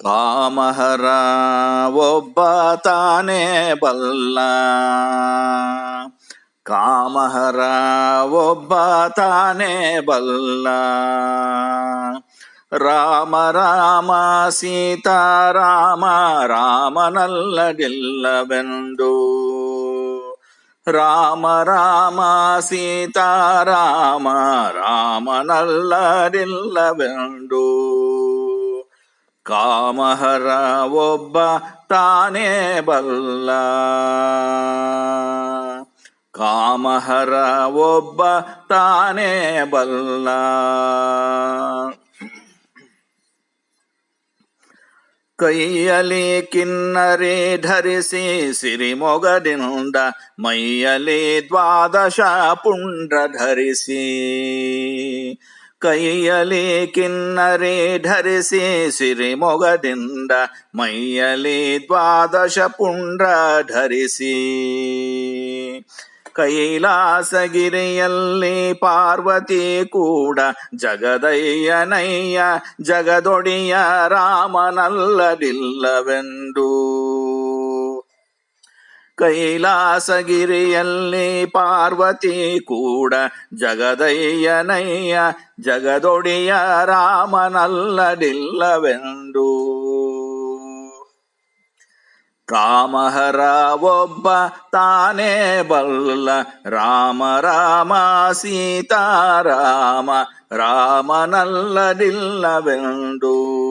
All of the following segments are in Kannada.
ಕಾಮಹರ ಒಬ್ಬ ತಾನೇ ಬಲ್ಲ ಕಾಮಹರ ಒಬ್ಬ ತಾನೇ ಬಲ್ಲ ರಾಮ ರಾಮ ಸೀತಾರಾಮ ರಾಮನಲ್ಲದಿಲ್ಲವೆಂದು ರಾಮ ರಾಮ ಸೀತಾರಾಮ ರಾಮನಲ್ಲದಿಲ್ಲವೆಂದು ಕಾಮಹರ ಒಬ್ಬ ತಾನೇ ಬಲ್ಲ. ಕಾಮಹರ ಒಬ್ಬ ತಾನೇ ಬಲ್ಲ. ಕೈಯಲಿ ಕಿನ್ನರಿ ಧರಿಸಿ ಸಿರಿಮೊಗದಿಂದ ಮೈಯಲಿ ದ್ವಾದಶ ಪುಂಡ್ರ ಧರಿಸಿ ಕೈಯಲಿ ಕಿನ್ನರಿ ಧರಿಸಿ ಸಿರಿಮೊಗದಿಂದ ಮೈಯಲಿ ದ್ವಾದಶ ಪುಂಡ್ರ ಧರಿಸಿ. ಕೈಲಾಸಗಿರಿಯಲ್ಲಿ ಪಾರ್ವತಿ ಕೂಡ ಜಗದಯ್ಯನಯ್ಯ ಜಗದೊಡಿಯ ರಾಮನಲ್ಲದಿಲ್ಲವೆಂದು. ಕೈಲಾಸಗಿರಿಯಲ್ಲಿ ಪಾರ್ವತಿ ಕೂಡ ಜಗದಯ್ಯನಯ್ಯ ಜಗದೊಡಿಯ ರಾಮನಲ್ಲದಿಲ್ಲವೆಂದು ಕಾಮಹರ ಒಬ್ಬ ತಾನೇ ಬಲ್ಲ ರಾಮ ರಾಮ ಸೀತಾರಾಮ ರಾಮನಲ್ಲದಿಲ್ಲವೆಂದು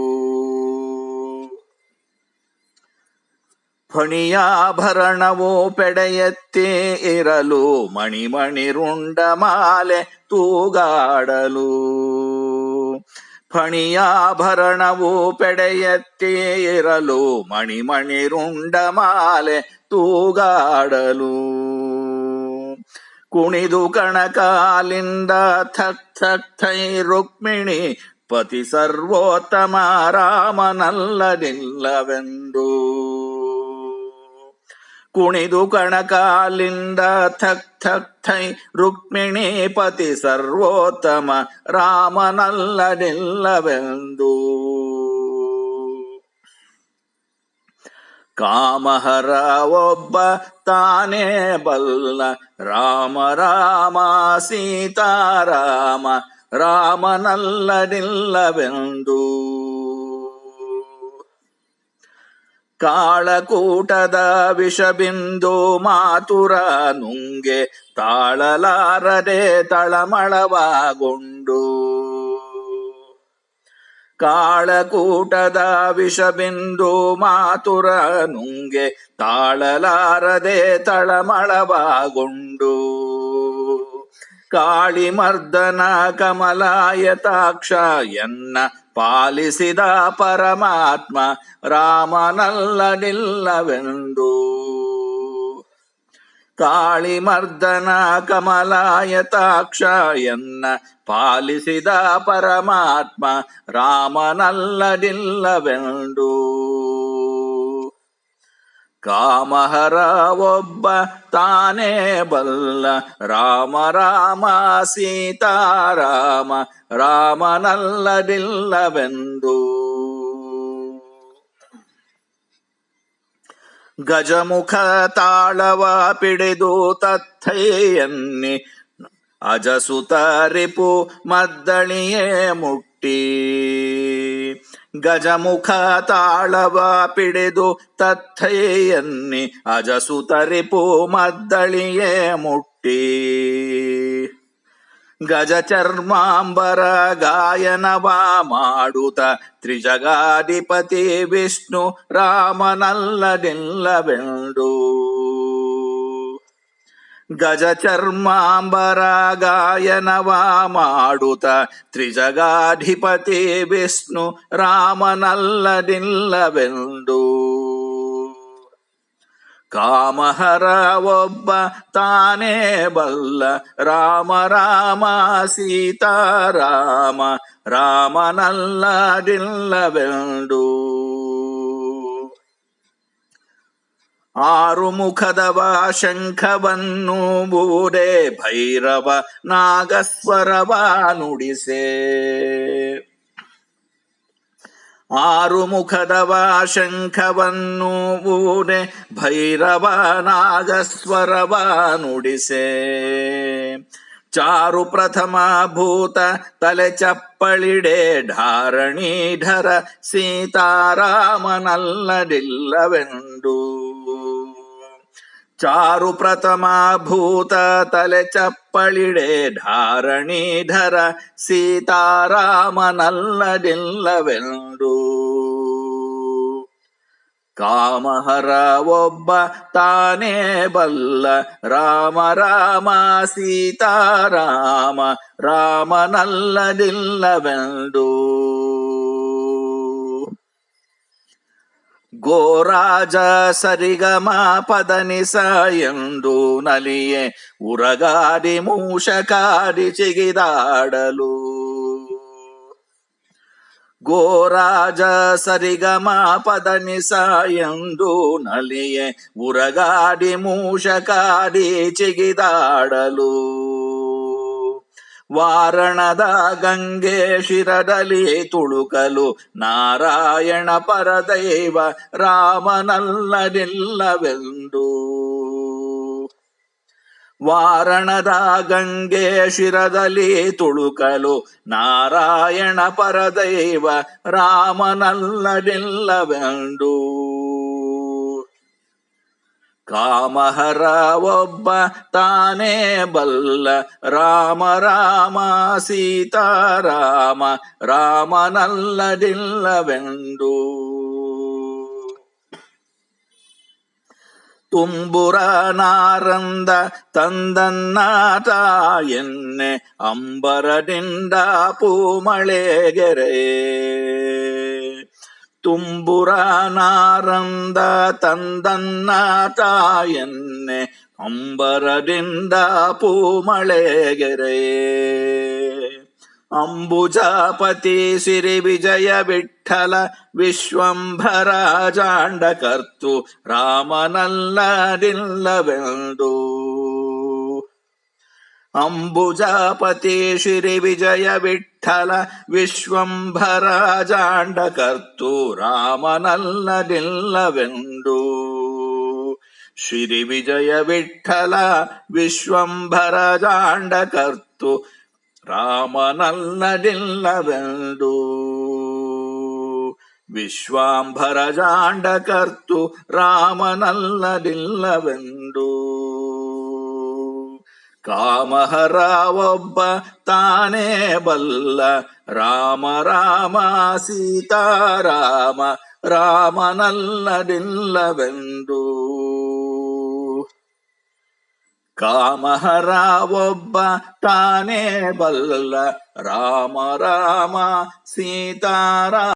ಫಣಿಯಾಭರಣವು ಪೆಡೆಯತ್ತೇ ಇರಲು ಮಣಿಮಣಿರುಂಡ ಮಾಲೆ ತೂಗಾಡಲು. ಫಣಿಯಾಭರಣವು ಪೆಡೆಯತ್ತೇ ಇರಲು ಮಣಿಮಣಿರುಂಡ ಮಾಲೆ ತೂಗಾಡಲು. ಕುಣಿದು ಕಣಕಾಲಿಂದ ಥಕ್ ಥಕ್ ಥೈ ರುಕ್ಮಿಣಿ ಪತಿ ಸರ್ವೋತ್ತಮ ರಾಮನಲ್ಲದಿಲ್ಲವೆಂದು. ಕುಣಿದು ಕಣಕಾಲಿಂದ ಥಕ್ ಥಕ್ ಥೈ ರುಕ್ಮಿಣಿ ಪತಿ ಸರ್ವೋತ್ತಮ ರಾಮನಲ್ಲದಿಲ್ಲವೆಂದು ಕಾಮಹರ ಒಬ್ಬ ತಾನೇ ಬಲ್ಲ ರಾಮ ರಾಮ ಸೀತಾರಾಮ ರಾಮನಲ್ಲದಿಲ್ಲವೆಂದು ಕಾಳಕೂಟದ ವಿಷಬಿಂದು ಮಾತುರ ನುಂಗೆ ತಾಳಲಾರದೆ ತಳಮಳವಾಗೊಂಡು. ಕಾಳಕೂಟದ ವಿಷಬಿಂದು ಮಾತುರ ನುಂಗೆ ತಾಳಲಾರದೆ ತಳಮಳವಾಗೊಂಡು. ಕಾಳಿಮರ್ದನ ಕಮಲಾಯತಾಕ್ಷ ಎನ್ನ ಪಾಲಿಸಿದ ಪರಮಾತ್ಮ ರಾಮನಲ್ಲದಿಲ್ಲವೆಂದು ಕಾಳಿಮರ್ದನ ಕಮಲಾಯತಾಕ್ಷ ಎನ್ನ ಪಾಲಿಸಿದ ಪರಮಾತ್ಮ ರಾಮನಲ್ಲದಿಲ್ಲವೆಂದು ಕಾಮಹರ ಒಬ್ಬ ತಾನೇ ಬಲ್ಲ. ರಾಮ ರಾಮ, ಸೀತಾರಾಮ, ರಾಮನಲ್ಲದಿಲ್ಲವೆಂದು. ಗಜಮುಖ ತಾಳವ ಪಿಡಿದು ತಥೈಯನ್ನಿ ಅಜಸುತರಿಪು ಮದ್ದಳಿಯೇ ಮುಟ್ಟಿ. ಗಜಮುಖ ತಾಳವ ಪಿಡಿದು ತಥೈಯನ್ನಿ ಅಜಸು ತರಿಪು ಮದ್ದಳಿಯೇ ಮುಟ್ಟಿ. ಗಜ ಚರ್ಮಾಂಬರ ಗಾಯನವ ಮಾಡುತ್ತ ತ್ರಿಜಗಾಧಿಪತಿ ವಿಷ್ಣು ರಾಮನಲ್ಲದಿಲ್ಲವೆಂದು. ಗಜ ಚರ್ಮಾಂಬರ ಗಾಯನವ ಮಾಡುತ್ತ ತ್ರಿಜಗಾಧಿಪತಿ ವಿಷ್ಣು ರಾಮನಲ್ಲದಿಲ್ಲವೆಂದು ಕಾಮಹರ ಒಬ್ಬ ತಾನೇ ಬಲ್ಲ ರಾಮ ರಾಮ ಸೀತಾರಾಮ ರಾಮನಲ್ಲದಿಲ್ಲವೆಂದು ಆರು ಮುಖದವ ಶಂಖವನ್ನು ಬೂರೆ ಭೈರವ ನಾಗಸ್ವರವ ನುಡಿಸೆ. ಆರು ಮುಖದವ ಶಂಖವನ್ನು ಬೂರೆ ಭೈರವ ನಾಗಸ್ವರವ ನುಡಿಸೆ. ಚಾರು ಪ್ರಥಮ ಭೂತ ತಲೆ ಚಪ್ಪಳಿಡೆ ಢಾರಣೀಢರ ಸೀತಾರಾಮನಲ್ಲದಿಲ್ಲವೆಂದು. ಚಾರು ಪ್ರಥಮ ಭೂತ ತಲೆ ಚಪ್ಪಳಿಡೆ ಧಾರಣೀಧರ ಸೀತಾರಾಮನಲ್ಲದಿಲ್ಲವೆಂದು. ಕಾಮಹರ ಒಬ್ಬ ತಾನೇ ಬಲ್ಲ ರಾಮ ರಾಮ ಸೀತಾರಾಮ ರಾಮನಲ್ಲದಿಲ್ಲವೆಂದು. గోరాజ సరిగమా పదని సాయందు నలియే ఉరగాడి మూషకాడి చిగిదాడలు. గోరాజ సరిగమా పదని సాయందు నలియే ఉరగాడి మూషకాడి చిగిదాడలు. ವಾರಣದ ಗಂಗೆ ಶಿರದಲ್ಲಿ ತುಳುಕಲು ನಾರಾಯಣ ಪರದೈವ ರಾಮನಲ್ಲದಿಲ್ಲವೆಂದು ವಾರಣದ ಗಂಗೆ ಶಿರದಲ್ಲಿ ತುಳುಕಲು ನಾರಾಯಣ ಪರದೈವ ರಾಮನಲ್ಲದಿಲ್ಲವೆಂದು ಕಾಮಹರ ಒಬ್ಬ ತಾನೇ ಬಲ್ಲ ರಾಮ ರಾಮ ಸೀತಾರಾಮ ರಾಮನಲ್ಲದಿಲ್ಲವೆಂದು. ತುಂಬುರ ನಾರಂದ ತಂದನ್ನಾಟ ಎನ್ನೆ ಅಂಬರದಿಂದ ಪೂಮಳೆಗೆರೆ. ತುಂಬುರ ನಾರಂದ ತಾಯನ್ನೆ ಅಂಬರದಿಂದ ಪೂಮಳೆಗೆರೆ. ಅಂಬುಜಾಪತಿ ಸಿರಿ ವಿಜಯ ವಿಠಲ ವಿಶ್ವಂಭರ ಜಾಂಡಕರ್ತು ರಾಮನಲ್ಲದಿಲ್ಲವೆಂದು. ಅಂಬುಜಾಪತಿ ಶ್ರೀ ವಿಜಯ ವಿಠಲ ವಿಶ್ವಂಭರ ಜಾಂಡಕರ್ತು ರಾಮನಲ್ಲದಿಲ್ಲವೆಂದು ಶ್ರೀ ವಿಜಯ ವಿಠಲ ವಿಶ್ವಂಭರ ಜಾಂಡಕರ್ತು ರಾಮನಲ್ಲದಿಲ್ಲವೆಂದು ವಿಶ್ವಾಂಭರ ಜಾಂಡಕರ್ತು ರಾಮನಲ್ಲದಿಲ್ಲವೆಂದು ಕಾಮಹರ ಒಬ್ಬ ತಾನೇ ಬಲ್ಲ ರಾಮ ರಾಮ ಸೀತಾರಾಮ ರಾಮನಲ್ಲದಿಲ್ಲವೆಂದು ಕಾಮಹರ ಒಬ್ಬ ತಾನೇ ಬಲ್ಲ ರಾಮ ರಾಮ ಸೀತಾರಾಮ